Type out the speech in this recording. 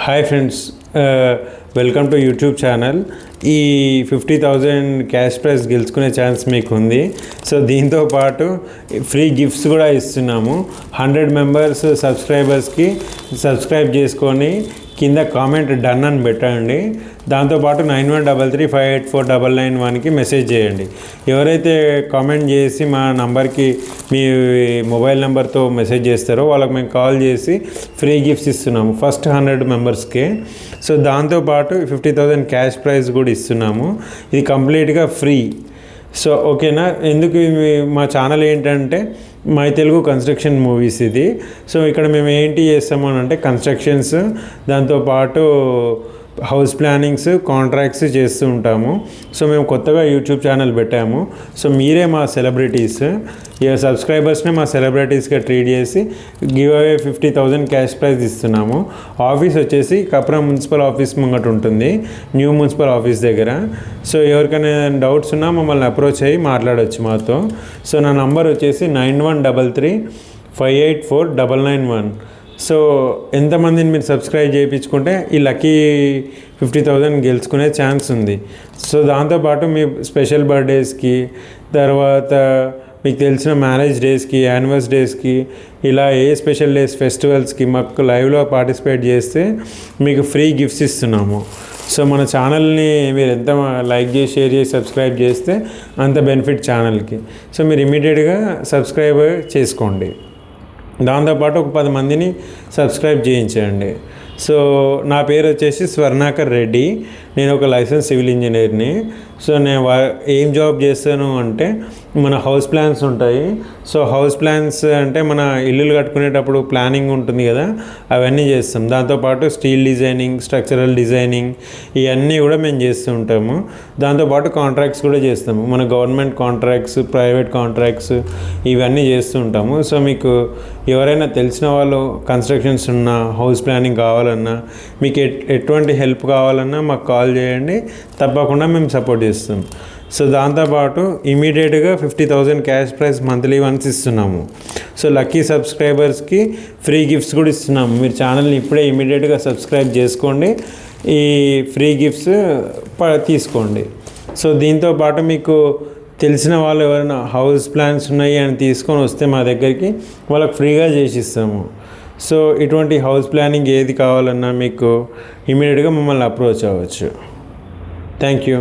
Hi friends welcome to YouTube channel ఈ fifty thousand cash prize గెలుచుకునే chance మీకు ఉంది సో దీంతో పాటు ఫ్రీ గిఫ్ట్స్ కూడా ఇస్తున్నాము. హండ్రెడ్ మెంబర్స్ సబ్స్క్రైబర్స్కి సబ్స్క్రైబ్ చేసుకొని కింద కామెంట్ డన్ అని పెట్టండి. దాంతోపాటు nine one double three five eight four double nine వన్కి మెసేజ్ చేయండి. ఎవరైతే కామెంట్ చేసి మా నంబర్కి మీ మొబైల్ నెంబర్తో మెసేజ్ చేస్తారో వాళ్ళకి మేము కాల్ చేసి ఫ్రీ గిఫ్ట్స్ ఇస్తున్నాము. ఫస్ట్ హండ్రెడ్ మెంబర్స్కే సో దాంతోపాటు ఫిఫ్టీ థౌజండ్ క్యాష్ ప్రైజ్ కూడా ఇస్తున్నాము. ఇది కంప్లీట్గా ఫ్రీ సో ఓకేనా? ఎందుకు మా ఛానల్ ఏంటంటే మై తెలుగు కన్స్ట్రక్షన్ మూవీస్ ఇది. సో ఇక్కడ మేము ఏంటి చేస్తాము అని అంటే కన్స్ట్రక్షన్స్ దాంతోపాటు హౌస్ ప్లానింగ్స్ కాంట్రాక్ట్స్ చేస్తూ ఉంటాము. సో మేము కొత్తగా యూట్యూబ్ ఛానల్ పెట్టాము. సో మీరే మా సెలబ్రిటీస్. ఈ సబ్స్క్రైబర్స్నే మా సెలబ్రిటీస్గా ట్రీట్ చేసి give away fifty thousand cash prize ఇస్తున్నాము. ఆఫీస్ వచ్చేసి కప్రం మున్సిపల్ ఆఫీస్ ముంగట ఉంటుంది న్యూ మున్సిపల్ ఆఫీస్ దగ్గర. సో ఎవరికైనా డౌట్స్ ఉన్నా మమ్మల్ని అప్రోచ్ అయ్యి మాట్లాడవచ్చు మాతో. సో నా నంబర్ వచ్చేసి nine one double three five eight four double nine one. So ఎంతమందిని మీరు సబ్స్క్రైబ్ చేయించుకుంటే ఈ లక్కీ ఫిఫ్టీ థౌజండ్ గెలుచుకునే ఛాన్స్ ఉంది. సో దాంతోపాటు మీ స్పెషల్ బర్త్డేస్కి తర్వాత మీకు తెలిసిన మ్యారేజ్ డేస్కి యానివర్స్ డేస్కి ఇలా ఏ స్పెషల్ డేస్ ఫెస్టివల్స్కి మాకు లైవ్లో పార్టిసిపేట్ చేస్తే మీకు ఫ్రీ గిఫ్ట్స్ ఇస్తున్నాము. సో మన ఛానల్ని మీరు ఎంత లైక్ చేసి షేర్ చేసి సబ్స్క్రైబ్ చేస్తే అంత బెనిఫిట్ ఛానల్కి. సో మీరు ఇమీడియట్గా సబ్స్క్రైబ్ చేసుకోండి. దాంతోపాటు ఒక పది మందిని సబ్స్క్రైబ్ చేయించండి. సో నా పేరు వచ్చేసి స్వర్ణాకర్ రెడ్డి. నేను ఒక లైసెన్స్ సివిల్ ఇంజనీర్ని. సో నేను వా- ఏం జాబ్ చేస్తాను అంటే మన హౌస్ ప్లాన్స్ ఉంటాయి. సో హౌస్ ప్లాన్స్ అంటే మన ఇల్లులు కట్టుకునేటప్పుడు ప్లానింగ్ ఉంటుంది కదా అవన్నీ చేస్తాం. దాంతోపాటు స్టీల్ డిజైనింగ్ స్ట్రక్చరల్ డిజైనింగ్ ఇవన్నీ కూడా మేము చేస్తూ ఉంటాము. దాంతోపాటు కాంట్రాక్ట్స్ కూడా చేస్తాము మన గవర్నమెంట్ కాంట్రాక్ట్స్ ప్రైవేట్ కాంట్రాక్ట్స్ ఇవన్నీ చేస్తూ ఉంటాము. సో మీకు ఎవరైనా తెలిసిన వాళ్ళు కన్స్ట్రక్షన్స్ ఉన్నా హౌస్ ప్లానింగ్ కావాలన్నా మీకు ఎట్- ఎటువంటి హెల్ప్ కావాలన్నా మాకు కాల్ కాల్ చేయండి తప్పకుండా మేము సపోర్ట్ చేస్తాం. సో దాంతోపాటు ఇమీడియట్గా fifty thousand cash prize monthly once ఇస్తున్నాము. సో లక్కీ సబ్స్క్రైబర్స్కి ఫ్రీ గిఫ్ట్స్ కూడా ఇస్తున్నాము. మీరు ఛానల్ని ఇప్పుడే ఇమీడియట్గా సబ్స్క్రైబ్ చేసుకోండి. ఈ ఫ్రీ గిఫ్ట్స్ ప- తీసుకోండి. సో దీంతో పాటు మీకు తెలిసిన వాళ్ళు ఎవరైనా హౌస్ ప్లాన్స్ ఉన్నాయి అని తీసుకొని వస్తే మా దగ్గరికి వాళ్ళకి ఫ్రీగా చేసి ఇస్తాము. సో ఇటువంటి హౌస్ ప్లానింగ్ ఏది కావాలన్నా మీకు ఇమీడియట్గా మమ్మల్ని అప్రోచ్ అవ్వచ్చు. Thank you